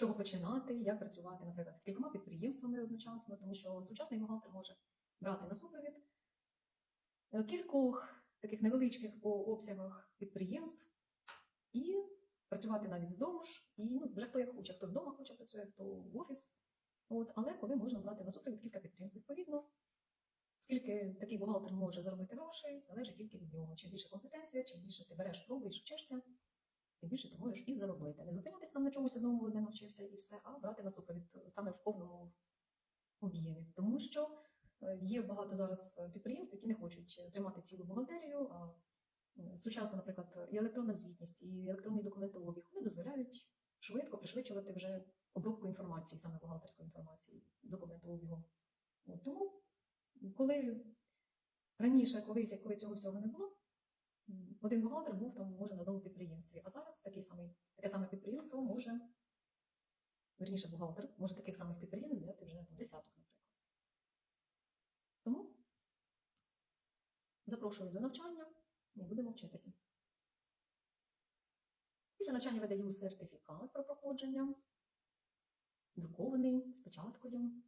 чого починати, як працювати, наприклад, з кількома підприємствами одночасно, тому що сучасний бухгалтер може брати на супровід е, кількох таких невеличких по обсягах підприємств і працювати навіть з дому ж, і ну, вже хто як хоче, хто вдома хоче працює, хто в офіс. От, але коли можна брати на супровід кілька підприємств відповідно, скільки такий бухгалтер може заробити грошей, залежить тільки від нього. Чим більше компетенція, чим більше ти береш, пробуєш, вчишся, тим більше ти можеш і заробити. Не зупинятися там на чомусь одному, де навчився і все, а брати на супровід саме в повному об'ємі. Тому що е, є багато зараз підприємств, які не хочуть тримати цілу бухгалтерію. а е, Сучасна, наприклад, і електронна звітність, і електронний документообіг вони дозволяють швидко пришвидшувати вже обробку інформації, саме бухгалтерської інформації, документообігу. От тому, коли раніше, колись, коли цього всього не було, один бухгалтер був там може на одному підприємстві, а зараз такий самий, таке саме може, верніше, бухгалтер може таких самих підприємств взяти вже там, десяток, наприклад. Тому запрошую до навчання і будемо вчитися. Після навчання видаю сертифікат про проходження, друкований з печаткою.